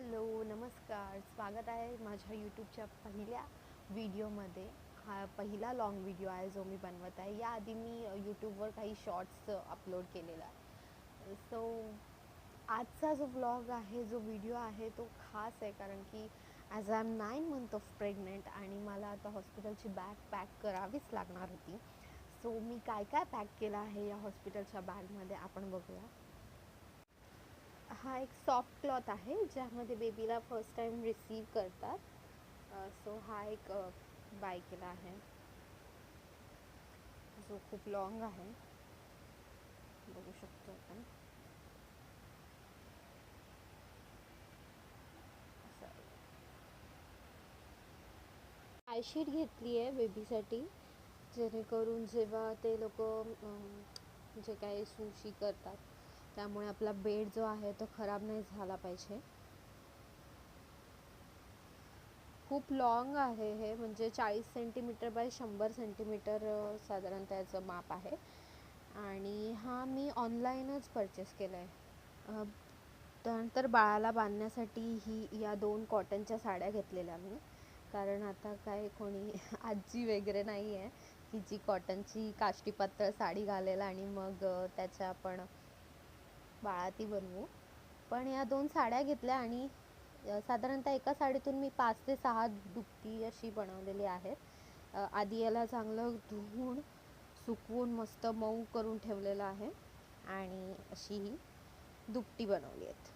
Hello नमस्कार. स्वागत आहे माझ्या यूट्यूबच्या पहिल्या व्हिडिओमध्ये. हा पहिला लाँग व्हिडिओ आहे जो मी बनवत आहे. याआधी मी यूट्यूबवर काही शॉर्ट्स अपलोड केलेला आहे. सो आजचा जो व्लॉग आहे जो व्हिडिओ आहे तो खास आहे कारण की as I am nine month of pregnant आणि मला आता हॉस्पिटलची बॅग पॅक करावीच लागणार होती. सो मी काय काय पॅक केलं आहे या हॉस्पिटलच्या बॅगमध्ये आपण बघूया. हा एक सॉफ्ट क्लॉथ आहे ज्यामध्ये बेबीला फर्स्ट टाइम रिसीव करतात. सो हा एक बाय केला आहे. जो खूप लॉंग आहे. बघू शकतो आपण. आयशीट घेतली आहे बेबीसाठी जेणेकरून जेव्हा ते लोक जे काही सुशी करतात त्यामुळे आपला बेड जो आहे तो खराब नाही झाला पाहिजे. खूप लॉंग आहे हे म्हणजे चाळीस सेंटीमीटर बाय शंभर सेंटीमीटर साधारणतः याचं माप आहे. आणि हा मी ऑनलाईनच परचेस केला आहे त्यानंतर बाळाला बांधण्यासाठी ही या दोन कॉटनच्या साड्या घेतलेल्या मी. कारण आता काय कोणी आजी वगैरे नाही आहे की जी कॉटनची काष्टी पातळ साडी घालेल आणि मग त्याच्या आपण बाळाती बनवू. पण या दोन साड्या घेतल्या आणि साधारणतः एका साडीतून मी पाच ते सहा दुपटी अशी बनवलेली आहेत. आधी याला चांगलं धुवून सुकवून मस्त मऊ करून ठेवलेलं आहे आणि अशी ही दुपटी बनवली आहेत.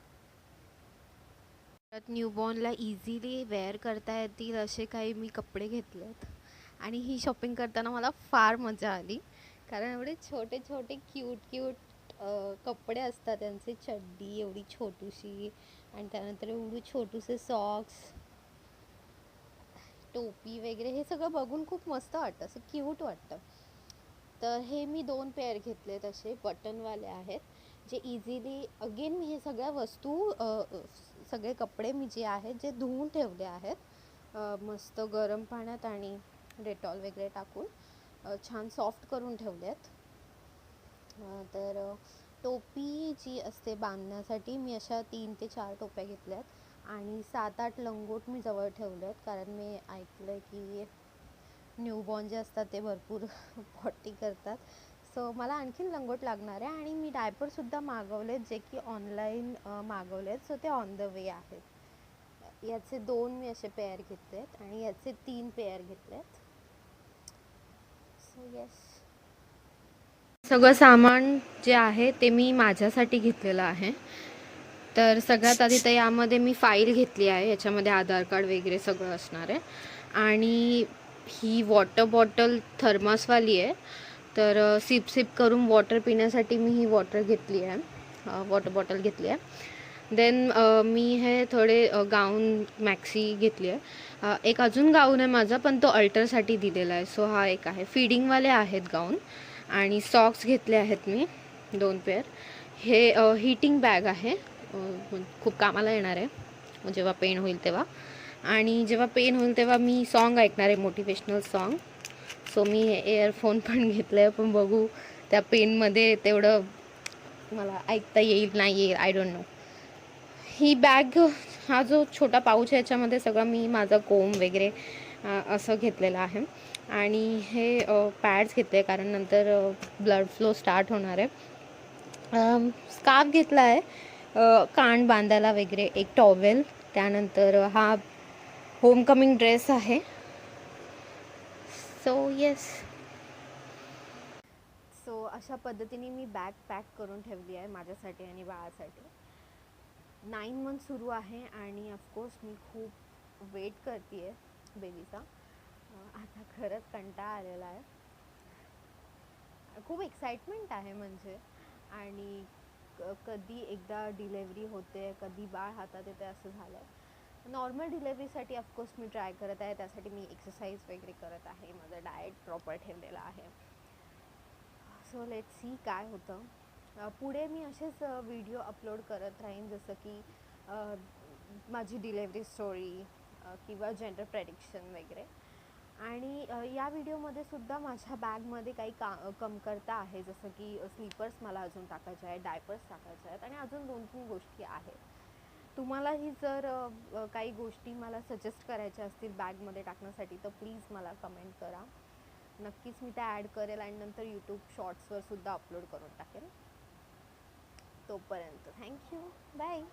परत न्यूबॉर्नला इझिली वेअर करता येतील असे काही मी कपडे घेतलेत आणि ही शॉपिंग करताना मला फार मजा आली. कारण एवढे छोटे छोटे क्यूट क्यूट कपडे असतात त्यांचे चड्डी एवढी छोटीशी आणि त्यानंतर एवढी छोटूसे सॉक्स टोपी वगैरे हे सगळं बघून खूप मस्त वाटतं असं क्यूट वाटतं. तर हे मी दोन पेअर घेतले तसे बटनवाले आहेत जे इझिली अगेन मी हे सगळ्या वस्तू सगळे कपडे मी जे आहेत जे धुवून ठेवले आहेत मस्त गरम पाण्यात आणि डेटॉल वगैरे टाकून छान सॉफ्ट करून ठेवले आहेत तर टोपी जी असते बांधण्यासाठी मी अशा तीन ते चार टोप्या घेतल्यात आणि सात आठ लंगोट मी जवळ ठेवले आहेत कारण मी ऐकलं आहे की न्यूबॉर्न जे असतात ते भरपूर पॉटी करतात. सो मला आणखीन लंगोट लागणार आहे आणि मी डायपरसुद्धा मागवलेत जे की ऑनलाईन मागवलेत. सो ते ऑन द वे आहेत. याचे दोन मी असे पेअर घेतलेत आणि याचे तीन पेअर घेतलेत. सो येस सगळं सामान जे आहे ते मी माझ्यासाठी घेतलेलं आहे. तर सगळ्यात आधी तर यामध्ये मी फाईल घेतली आहे याच्यामध्ये आधार कार्ड वगैरे सगळं असणार आहे. आणि ही वॉटर बॉटल थर्मासवाली आहे. तर सिप सिप करून वॉटर पिण्यासाठी मी ही वॉटर घेतली आहे. वॉटर बॉटल घेतली आहे. देन मी हे थोडे गाऊन मॅक्सी घेतली आहे. एक अजून गाऊन आहे माझा पण तो अल्टरसाठी दिलेला आहे. सो हा एक आहे. फिडिंगवाले आहेत गाऊन. आणि सॉक्स घेतले आहेत मी दोन पेअर हे हीटिंग बॅग आहे. खूप कामाला येणार आहे. जेव्हा पेन होईल तेव्हा. आणि जेव्हा पेन होईल तेव्हा मी सॉन्ग ऐकणार आहे मोटिवेशनल सॉन्ग सो मी एअरफोन पण घेतलं आहे पण बघू त्या पेनमध्ये तेवढं मला ऐकता येईल नाही येईल आय डोंट नो ही बॅग हा जो छोटा पाऊच आहे याच्यामध्ये सगळं मी माझा कोम वगैरे असं घेतलेलं आहे. आणि हे पॅड्स घेतले कारण नंतर ब्लड फ्लो स्टार्ट होणार आहे. स्कार्फ घेतला आहे कान बांधायला वगैरे एक टॉवेल त्यानंतर हा होमकमिंग ड्रेस आहे. सो येस सो अशा पद्धतीने मी बॅग पॅक करून ठेवली आहे माझ्यासाठी आणि बाळासाठी. नाईन मंथ सुरू आहे आणि ऑफकोर्स मी खूप वेट करते आहे बेबीचा आता खरंच कंटाळा आलेला आहे. खूप एक्साइटमेंट आहे म्हणजे. आणि कधी एकदा डिलेवरी होते कधी बाळ हातात येते असं झालं आहे नॉर्मल डिलेवरीसाठी ऑफकोर्स मी ट्राय करत आहे. त्यासाठी मी एक्सरसाइज वगैरे करत आहे. माझं डाएट प्रॉपर ठेवलेलं आहे. सो लेट सी काय होतं. पुढे मी असेच व्हिडिओ अपलोड करत राहीन. जसं की माझी डिलेवरी स्टोरी किंवा जेंडर प्रेडिक्शन वगैरे. आणि या व्हिडिओमध्ये सुद्धा माझ्या बॅगमध्ये काही का कमकरता आहे. जसं की स्लीपर्स मला अजून टाकायचे आहेत डायपर्स टाकायचे आहेत आणि अजून दोन तीन गोष्टी आहेत. तुम्हालाही जर काही गोष्टी मला सजेस्ट करायच्या असतील बॅगमध्ये टाकण्यासाठी तर प्लीज मला कमेंट करा. नक्कीच मी त्या ॲड करेल आणि नंतर यूट्यूब शॉर्ट्सवर सुद्धा अपलोड करून टाकेल. तोपर्यंत. Thank you. बाय.